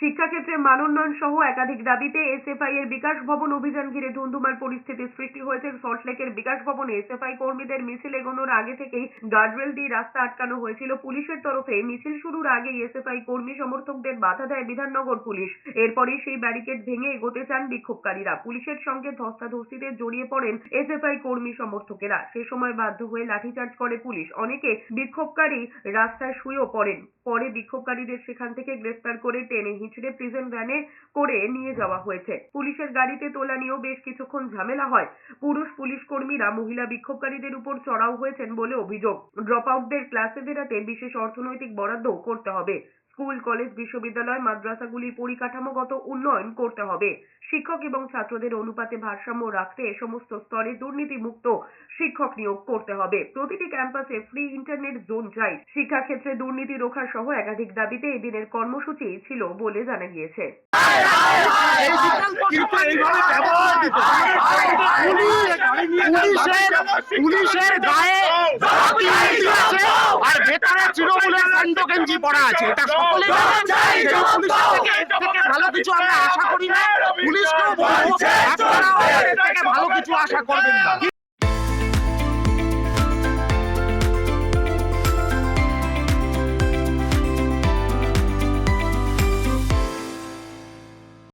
শিক্ষাক্ষেত্রে মানোন্নয়ন সহ একাধিক দাবিতে এসএফআই এর বিকাশ ভবন অভিযান ঘিরে ধুন্ধুমার পরিস্থিতির সৃষ্টি হয়েছে। সল্টলেকের বিকাশ ভবনে এসএফআই কর্মীদের মিছিল এগোনোর আগে থেকেই গার্ডরেল দিয়ে রাস্তা আটকানো হয়েছিল। পুলিশের তরফে মিছিল শুরুর আগেই এসএফআই কর্মী সমর্থকদের বাধা দেয় বিধাননগর পুলিশ। এরপরই সেই ব্যারিকেড ভেঙে এগোতে চান বিক্ষোভকারীরা। পুলিশের সঙ্গে ধস্তাধস্তিতে জড়িয়ে পড়েন এসএফআই কর্মী সমর্থকেরা। সে সময় বাধ্য হয়ে লাঠিচার্জ করে পুলিশ। অনেকে বিক্ষোভকারী রাস্তায় শুয়েও পড়েন। পরে বিক্ষোভকারীদের সেখান থেকে গ্রেফতার করে টেনে হিঁচড়ে প্রিজন ভ্যানে করে নিয়ে যাওয়া হয়েছে। পুলিশের গাড়িতে তোলা নিয়েও বেশ কিছুক্ষণ ঝামেলা হয়। পুরুষ পুলিশ কর্মীরা মহিলা বিক্ষোভকারীদের উপর চড়াও হয়েছেন বলে অভিযোগ। ড্রপ আউটদের ক্লাসে ফেরাতে বিশেষ অর্থনৈতিক বরাদ্দ করতে হবে। স্কুল কলেজ বিশ্ববিদ্যালয় মাদ্রাসাগুলির পরিকাঠামোগত উন্নয়ন করতে হবে। শিক্ষক এবং ছাত্রদের অনুপাতে ভারসাম্য রাখতে সমস্ত স্তরে দুর্নীতিমুক্ত শিক্ষক নিয়োগ করতে হবে। প্রতিটি ক্যাম্পাসে ফ্রি ইন্টারনেট জোন চাই শিক্ষাক্ষেত্রে দুর্নীতি রোখা সহ একাধিক দাবিতে এদিনের কর্মসূচি ছিল বলে জানা গিয়েছে। পুলিশের গায়ে কাণ্ড গেঞ্জি পড়া আছে এটা থেকে ভালো কিছু আমরা আশা করি না। পুলিশকেও বলব আপনারাও থেকে ভালো কিছু আশা করবেন না।